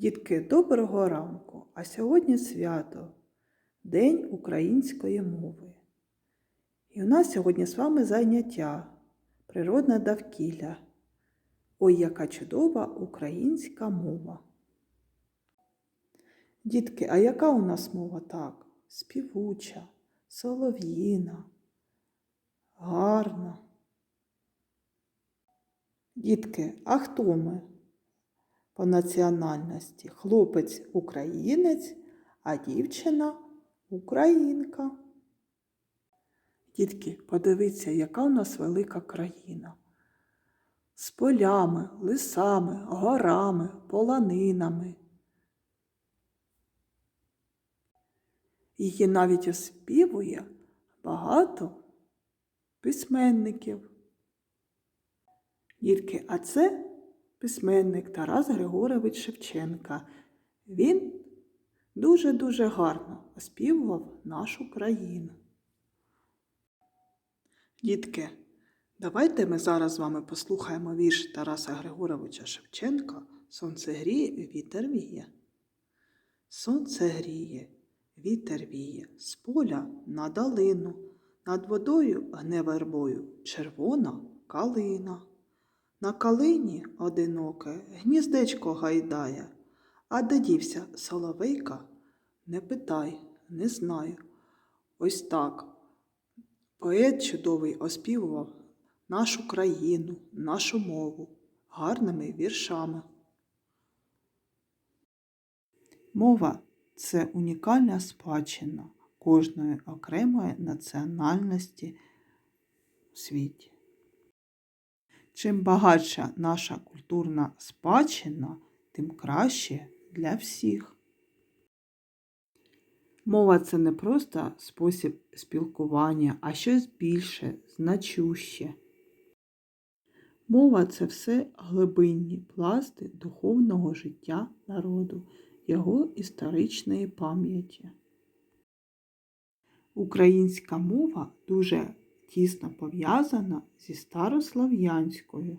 Дітки, доброго ранку! А сьогодні свято День української мови. І у нас сьогодні з вами заняття Природне довкілля. Ой, яка чудова українська мова. Дітки, а яка у нас мова так? Співуча, солов'їна, гарна. Дітки, а хто ми? По національності хлопець українець, а дівчина українка. Дітки, подивіться, яка у нас велика країна. З полями, лисами, горами, полонинами. Її навіть оспівує багато письменників. Дітки, а це письменник Тарас Григорович Шевченка. Він дуже-дуже гарно оспівував нашу країну. Дітки, давайте ми зараз з вами послухаємо вірш Тараса Григоровича Шевченка Сонце гріє, вітер віє. Сонце гріє, вітер віє, з поля на долину, над водою гне вербою червона калина. На калині одиноке гніздечко гайдає, а де дівся соловейка, не питай, не знаю. Ось так. Поет чудовий оспівував нашу країну, нашу мову гарними віршами. Мова це унікальна спадщина кожної окремої національності у світі. Чим багатша наша культурна спадщина, тим краще для всіх. Мова це не просто спосіб спілкування, а щось більше, значуще. Мова це все глибинні пласти духовного життя народу, його історичної пам'яті. Українська мова дуже тісно пов'язана зі старослов'янською,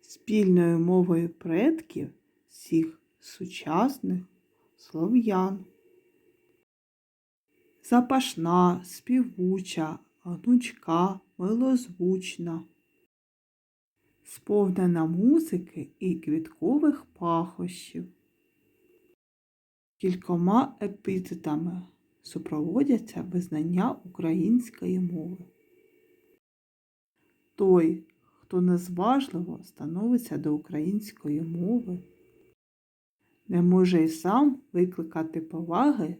спільною мовою предків всіх сучасних слов'ян. Запашна, співуча, гнучка, милозвучна, сповнена музики і квіткових пахощів, кількома епітетами супроводяться визнання української мови. Той, хто незважливо становиться до української мови, не може й сам викликати поваги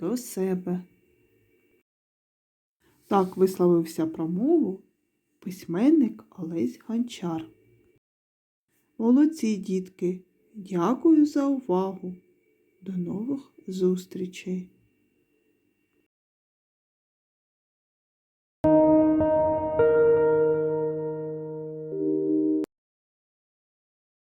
до себе. Так висловився про мову письменник Олесь Гончар. Молодці, дітки, дякую за увагу. До нових зустрічей!